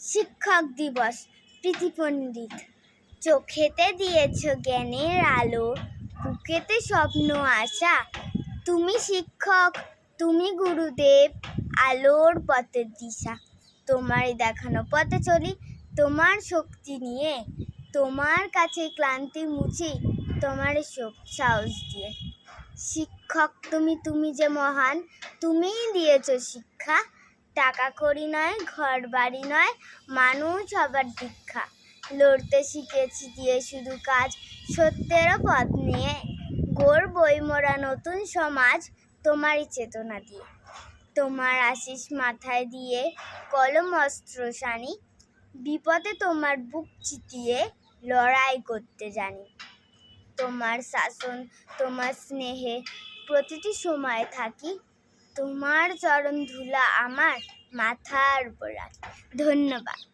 শিক্ষক দিবস, প্রীতি পণ্ডিত। চোখেতে দিয়েছ জ্ঞানের আলো, বুকেতে স্বপ্ন আশা। তুমি শিক্ষক, তুমি গুরুদেব, আলোর পথের দিশা। তোমারই দেখানো পথে চলি, তোমার শক্তি নিয়ে। তোমার কাছে ক্লান্তি মুছি তোমার সাহস দিয়ে। শিক্ষক তুমি তুমি যে মহান, তুমিই দিয়েছ শিক্ষা। টাকা করি নয় ঘর বাড়ি নয়, মানুষ হবার দীক্ষা লড়তে শিখেছি দিয়ে শুধু কাজ, সত্যেরও পথ নিয়ে। গড়বই মোরা নতুন সমাজ, তোমারই চেতনা দিয়ে। তোমার আশিস মাথায় দিয়ে কলম, অস্ত্র, সানি। বিপদে তোমার বুক চিতিয়ে লড়াই করতে জানি। তোমার শাসন, তোমার স্নেহে প্রতিটি সময় থাকি। তোমার চরণ ধুলা আমার মাথার উপর রাখ। ধন্যবাদ।